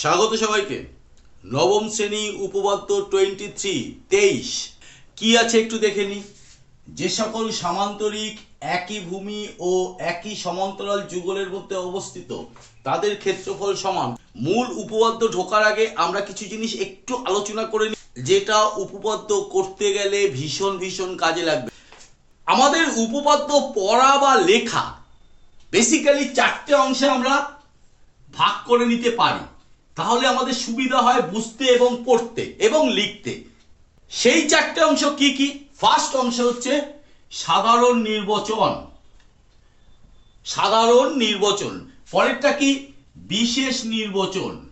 স্বাগত সবাইকে। নবম শ্রেণি উপপাদ্য টোয়েন্টি থ্রি তেইশ। কি আছে একটু দেখে নি? যে সকল সামান্তরিক একই ভূমি ও একই সমান্তরাল যুগলের মধ্যে অবস্থিত, তাদের ক্ষেত্রফল সমান। মূল উপপাদ্য ঢোকার আগে আমরা কিছু জিনিস একটু আলোচনা করে নিই যেটা উপপাদ্য করতে গেলে ভীষণ ভীষণ কাজে লাগবে। আমাদের উপপাদ্য পড়া বা লেখা বেসিক্যালি চারটে অংশে আমরা ভাগ করে নিতে পারি। তাহলে আমাদের সুবিধা হয় বুঝতে এবং পড়তে এবং লিখতে। সেই চারটে অংশ কি কি? ফার্স্ট অংশ হচ্ছে সাধারণ নির্বাচন। সাধারণ নির্বাচন। পরেরটা কি? বিশেষ নির্বাচন।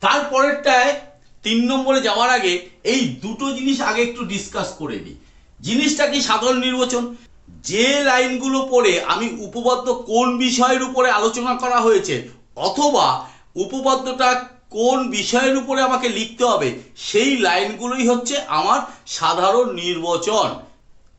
তারপরেরটায় তিন নম্বরে যাওয়ার আগে এই দুটো জিনিস আগে একটু ডিসকাস করে নিই। জিনিসটা কি সাধারণ নির্বাচন? যে লাইনগুলো পড়ে আমি উপপাদ্য কোন বিষয়ের উপরে আলোচনা করা হয়েছে অথবা উপপাদ্যটা কোন বিষয়ের উপরে আমাকে লিখতে হবে? সেই লাইনগুলোই হচ্ছে আমার সাধারণ নির্বাচন।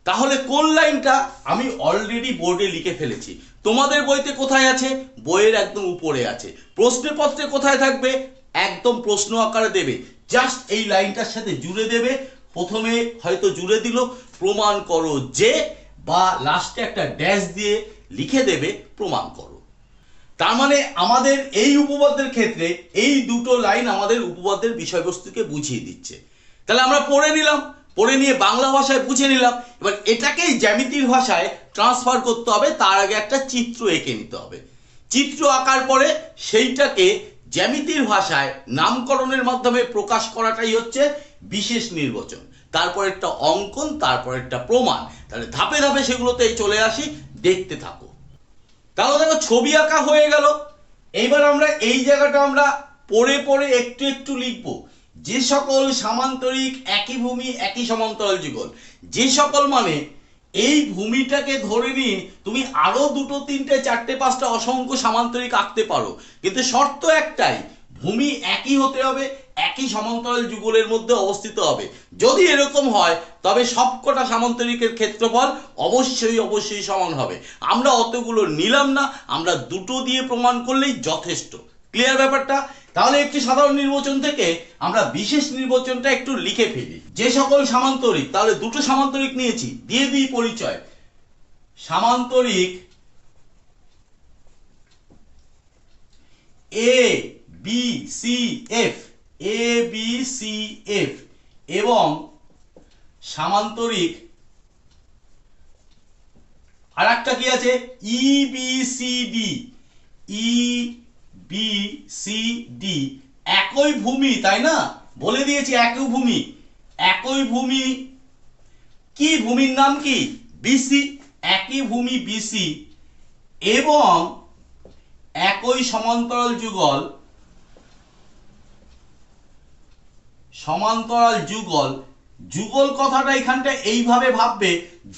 তাহলে কোন লাইনটা? আমি অলরেডি বোর্ডে লিখে ফেলেছি। তোমাদের বইতে কোথায় আছে? বইয়ের একদম উপরে আছে। প্রশ্নপত্রে কোথায় থাকবে? একদম প্রশ্ন আকারে দেবে। জাস্ট এই লাইনটার সাথে জুড়ে দেবে। প্রথমে হয়তো জুড়ে দিল। প্রমাণ করো যে, বা লাস্টে একটা ড্যাশ দিয়ে লিখে দেবে, প্রমাণ করো। তার মানে আমাদের এই উপপাদ্যের ক্ষেত্রে এই দুটো লাইন আমাদের উপপাদ্যের বিষয়বস্তুকে বুঝিয়ে দিচ্ছে। তাহলে আমরা পড়ে নিলাম, পড়ে নিয়ে বাংলা ভাষায় বুঝে নিলাম। এবার এটাকেই জ্যামিতির ভাষায় ট্রান্সফার করতে হবে, তার আগে একটা চিত্র এঁকে নিতে হবে। চিত্র আঁকার পরে সেইটাকে জ্যামিতির ভাষায় নামকরণের মাধ্যমে প্রকাশ করাটাই হচ্ছে বিশেষ নির্বাচন। তারপর একটা অঙ্কন তারপর একটা প্রমাণ। তাহলে ধাপে ধাপে সেগুলোতে চলে আসি, দেখতে থাকো। তাহলে দেখো ছবি আঁকা হয়ে গেল। এইবার আমরা এই জায়গাটা আমরা পড়ে পড়ে একটু একটু লিখব। যে সকল সামান্তরিক একই ভূমি, একই সমান্তরাল যুগল যে সকল মানে এই ভূমিটাকে ধরে নিয়ে তুমি আরও দুটো, তিনটে, চারটে, পাঁচটা অসংখ্য সামান্তরিক আঁকতে পারো। কিন্তু শর্ত একটাই, ভূমি একই হতে হবে একই সমান্তরাল যুগলের মধ্যে অবস্থিত হবে। যদি এরকম হয়, তবে সবকটা সামান্তরিকের ক্ষেত্রফল অবশ্যই অবশ্যই সমান হবে। আমরা অতগুলো নিলাম না, আমরা দুটো দিয়ে প্রমাণ করলেই যথেষ্ট। ক্লিয়ার ব্যাপারটা? তাহলে একটি সাধারণ নির্বাচন থেকে আমরা বিশেষ নির্বাচনটা একটু লিখে ফেলি। যে সকল সামান্তরিক, তাহলে দুটো সামান্তরিক নিয়েছি, দিয়ে দিই পরিচয়। সামান্তরিক A B C F A B C F এবং সামান্তরিক আর একটা কি আছে? E B C D E B C D একই ভূমি, তাই না? বলে দিয়েছি একই ভূমি। একই ভূমি কি? ভূমির নাম কি? বিসি একই ভূমি বিসি এবং একই সমান্তরাল যুগল সমান্তরাল যুগল যুগল কথাটা এখানটা এইভাবে ভাববে,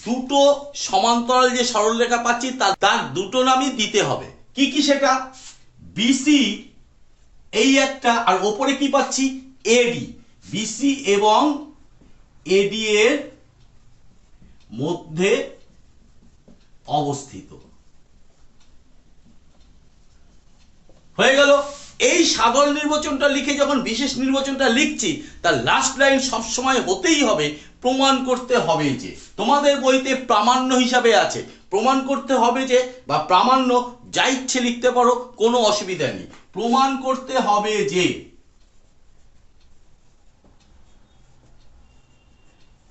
দুটো সমান্তরাল যে সরলরেখা পাচ্ছি তার দুটো নামই দিতে হবে। কি কি সেটা? বিসি এই একটা, আর ওপরে কি পাচ্ছি? এডি বিসি এবং এডি এর মধ্যে অবস্থিত। হয়ে গেল? এই সাধারণ নির্বাচনটা লিখে যখন বিশেষ নির্বাচনটা লিখছি, তার লাস্ট লাইন সবসময় হতেই হবে, প্রমাণ করতে হবে যে, তোমাদের বইতে প্রামাণ্য হিসাবে আছে। প্রমাণ করতে হবে যে, বা প্রামাণ্য যা ইচ্ছে লিখতে পারো, কোনো অসুবিধা নেই। প্রমাণ করতে হবে যে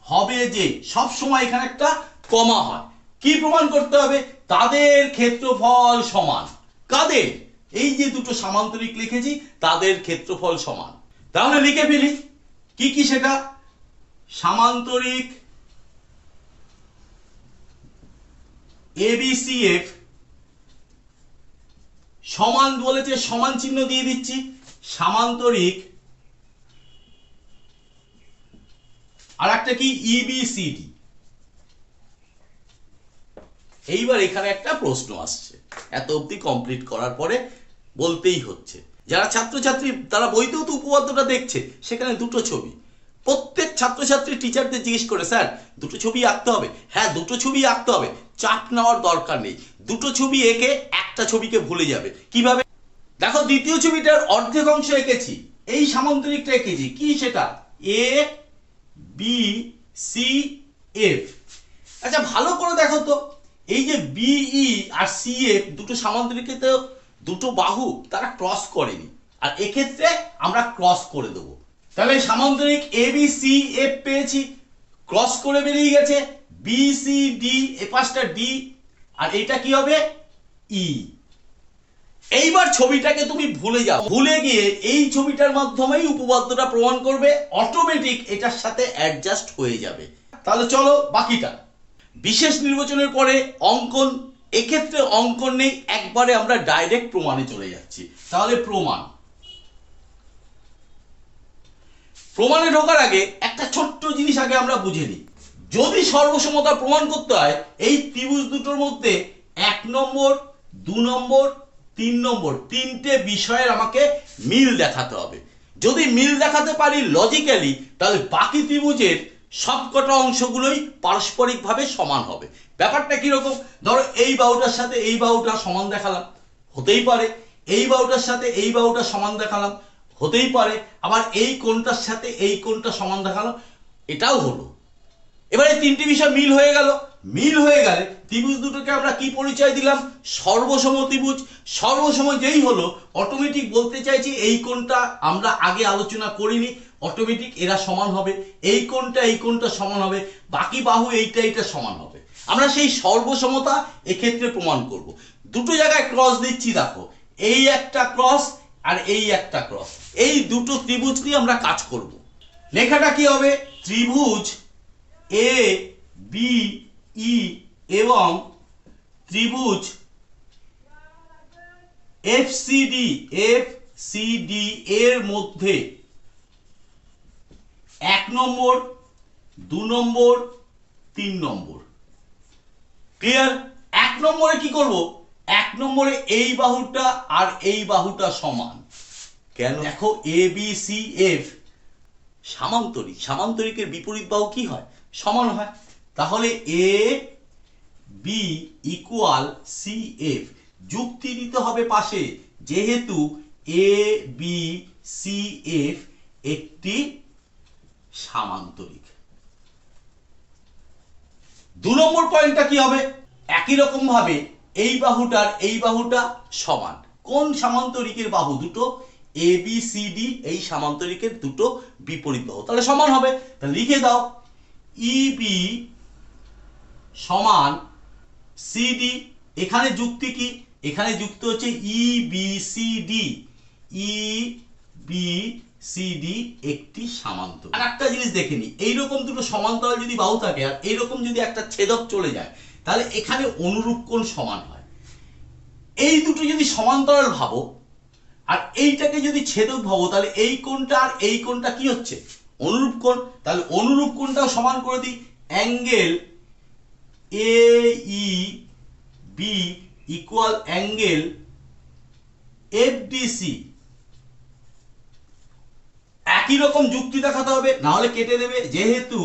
হবে যে সব সময় এখানে একটা কমা হয়। কি প্রমাণ করতে হবে? তাদের ক্ষেত্রফল সমান। কাদের? এই যে দুটো সামান্তরিক লিখেছি, তাদের ক্ষেত্রফল সমান। তাহলে লিখে ফেলি। কি কি সেটা? সামান্তরিক এবিসিএফ সমান বলেছে, সমান চিহ্ন দিয়ে দিচ্ছি। সামান্তরিক আর একটা কি? E ইবিসিডি এইবার এখানে একটা প্রশ্ন আসছে। এত অবধি কমপ্লিট করার পরে বলতেই হচ্ছে। যারা ছাত্রছাত্রী, তারা বইতেও তো উপপাদ্যটা দেখছে, সেখানে দুটো ছবি। প্রত্যেক ছাত্রছাত্রী টিচারদের জিজ্ঞেস করে, স্যার, দুটো ছবি আঁকতে হবে? হ্যাঁ দুটো ছবি আঁকতে হবে, চাপ নেওয়ার দরকার নেই। দুটো ছবি এঁকে একটা ছবিকে ভুলে যাবে। কীভাবে? দেখো, দ্বিতীয় ছবিটার অর্ধেক অংশ এঁকেছি। এই সামান্তরিকটা এঁকেছি। কি সেটা? এ বি সি এফ আচ্ছা ভালো করে দেখো তো। এই যে বিই আর সি এফ দুটো সামান্তরিকে তো দুটো বাহু তারা ক্রস করেনি। আর এক্ষেত্রে আমরা ক্রস করে দেবো। তাহলে সামান্তরিক এ বি সি এফ পেয়েছি। ক্রস করে বেরিয়ে গেছে। বি সি ডি এ পাঁচটা ডি আর এটা কি হবে? ই এইবার ছবিটাকে তুমি ভুলে যাও। ভুলে গিয়ে এই ছবিটার মাধ্যমেই উপপাদ্যটা প্রমাণ করবে। অটোমেটিক এটার সাথে অ্যাডজাস্ট হয়ে যাবে। তাহলে চলো বাকিটা। বিশেষ নির্বাচনের পরে অঙ্কন এক্ষেত্রে অঙ্কন নেই, একবারে আমরা ডাইরেক্ট প্রমাণে চলে যাচ্ছি। তাহলে প্রমাণ। প্রমাণে ঢোকার আগে একটা ছোট্ট জিনিস আগে আমরা বুঝে নিই। যদি সর্বসমতা প্রমাণ করতে হয়, এই ত্রিভুজ দুটোর মধ্যে এক নম্বর, দু নম্বর, তিন নম্বর, তিনটে বিষয়ের আমাকে মিল দেখাতে হবে। যদি মিল দেখাতে পারি লজিক্যালি তাহলে বাকি ত্রিভুজের সবকটা অংশগুলোই পারস্পরিকভাবে সমান হবে। ব্যাপারটা কীরকম? ধরো এই বাহুটার সাথে এই বাহুটা সমান দেখালাম, হতেই পারে। এই বাহুটার সাথে এই বাহুটা সমান দেখালাম, হতেই পারে। আবার এই কোনটার সাথে এই কোনটা সমান দেখালাম, এটাও হলো। এবারে তিনটি বিষয় মিল হয়ে গেল। মিল হয়ে গেলে ত্রিভুজ দুটোকে আমরা কি পরিচয় দিলাম? সর্বসম ত্রিভুজ। সর্বসম যেই হলো অটোমেটিক বলতে চাইছি এই কোনটা আমরা আগে আলোচনা করিনি। অটোমেটিক এরা সমান হবে। এই কোনটা এই কোনটা সমান হবে। বাকি বাহু এইটা এইটা সমান হবে। আমরা সেই সর্বসমতা এক্ষেত্রে প্রমাণ করব। দুটো জায়গায় ক্রস দিচ্ছি, দেখো। এই একটা ক্রস আর এই একটা ক্রস এই দুটো ত্রিভুজ নিয়ে আমরা কাজ করব। লেখাটা কি হবে? ত্রিভুজ এ বি ই এবং ত্রিভুজ F C D F C D এর মধ্যে এক নম্বর, দু নম্বর, তিন নম্বর। ক্লিয়ার এক নম্বরে কি করব? এক নম্বরে এই বাহুটা আর এই বাহুটা সমান। কেন? দেখো এ বি সি এফ সামান্তরিক। সামান্তরিকের বিপরীত বাহু কি হয়? সমান হয়। তাহলে A B equal C F যুক্তি দিতে হবে পাশে যেহেতু এ বি সি এফ একটি সামান্তরিক। দু নম্বর পয়েন্টটা কি হবে? একই রকম ভাবে এই বাহুটার এই বাহুটা সমান। কোন সামান্তরিকের বাহু দুটো? এ বি সি ডি এই সামান্তরিকের দুটো বিপরীত বাহু। তাহলে সমান হবে। তাহলে লিখে দাও। ই বি সমান সিডি এখানে যুক্তি কি? এখানে যুক্ত হচ্ছে E B C D E B C D একটি সমান্তর আর একটা জিনিস দেখে নি এইরকম দুটো সমান্তরাল যদি বাহু থাকে আর এইরকম যদি একটা ছেদক চলে যায়, তাহলে এখানে অনুরূপ কোণ সমান হয়। এই দুটো যদি সমান্তরাল ভাবো, আর এইটাকে যদি ছেদক ভাবো, তাহলে এই কোণটা আর এই কোণটা কি হচ্ছে? অনুরূপ কোণ। তাহলে অনুরূপ কোণটাও সমান করে দিই, angle A E B equal angle F DC একই রকম যুক্তি দেখাতে হবে না হলে কেটে দেবে। যেহেতু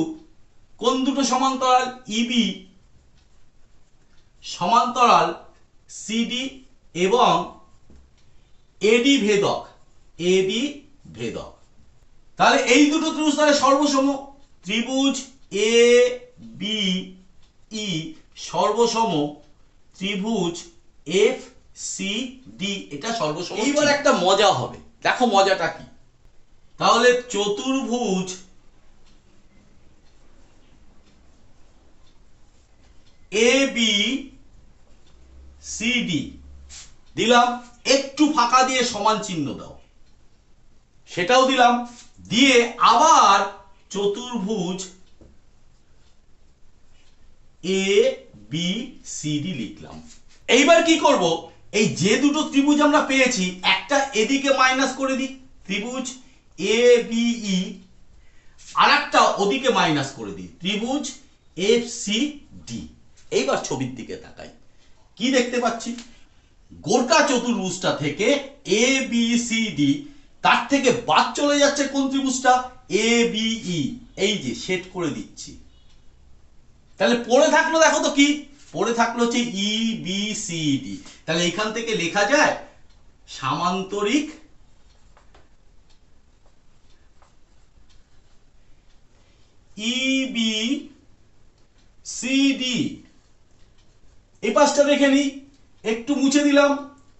কোন দুটো সমান্তরাল ইবি সমান্তরাল সিডি এবং এডি ভেদক। এডি ভেদক। তাহলে এই দুটো ত্রিভুজ তাহলে সর্বসম। ত্রিভুজ এ বি ই সর্বসম। ত্রিভুজ এফ সি ডি এটা সর্বসম। এইবার একটা মজা হবে। দেখো মজাটা কি? তাহলে চতুর্ভুজ এ বি সি ডি দিলাম, একটু ফাঁকা দিয়ে সমান চিহ্ন দাও। সেটাও দিলাম, দিয়ে আবার চতুর্ভুজ এ বি সি ডি লিখলাম। এইবার কি করব? এই যে দুটো ত্রিভুজ আমরা পেয়েছি, একটা এদিকে মাইনাস করে দিই, ত্রিভুজ এ বি ই আর একটা ওদিকে মাইনাস করে দিই। ত্রিভুজ এফ সি ডি এইবার ছবির দিকে তাকাই। কি দেখতে পাচ্ছি? গোর্কা চতুর্ভুজটা থেকে এ বি সি ডি তার থেকে বাদ চলে যাচ্ছে কোন ত্রিভুজটা? এ বি ই এই যে সেট করে দিচ্ছি। তাহলে পড়ে থাকল দেখো তো কি? পড়ে থাকল হচ্ছে ই বি সি ডি তাহলে এখান থেকে লেখা যায় সামান্তরিক ইবি সিডি এই পাশটা দেখে নিই একটু মুছে দিলাম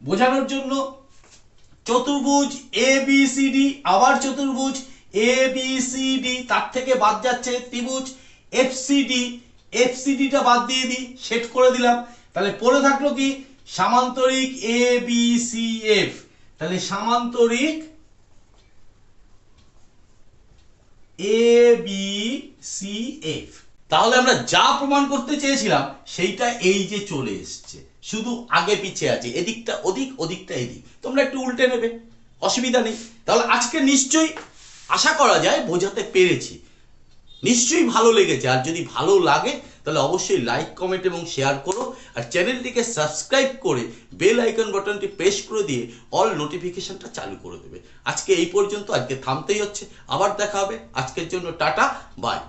বোঝানোর জন্য। চতুর্ভুজ এ বি সি ডি আবার চতুর্ভুজ এ বি সি ডি তার থেকে বাদ যাচ্ছে ত্রিভুজ F C D F C ডিটা বাদ দিয়ে দিই সেট করে দিলাম। তাহলে পড়ে থাকল কি? সামান্তরিক এ বি সি এফ তাহলে সামান্তরিক এ বি সি এফ তাহলে আমরা যা প্রমাণ করতে চেয়েছিলাম, সেইটা এই যে চলে এসছে। শুধু আগে পিছে আছে, এদিকটা ওদিক, ওদিকটা এদিক। তোমরা একটু উল্টে নেবে, অসুবিধা নেই। তাহলে আজকে নিশ্চয়ই আশা করা যায় বোঝাতে পেরেছি। নিশ্চয়ই ভালো লেগেছে, আর যদি ভালো লাগে তাহলে অবশ্যই লাইক কমেন্ট এবং শেয়ার করো আর চ্যানেলটিকে সাবস্ক্রাইব করে বেল আইকন বাটনটি প্রেস করে দিয়ে অল নোটিফিকেশনটা চালু করে দেবে। আজকে এই পর্যন্ত, আজকে থামতেই হচ্ছে। আবার দেখা হবে। আজকের জন্য টাটা বাই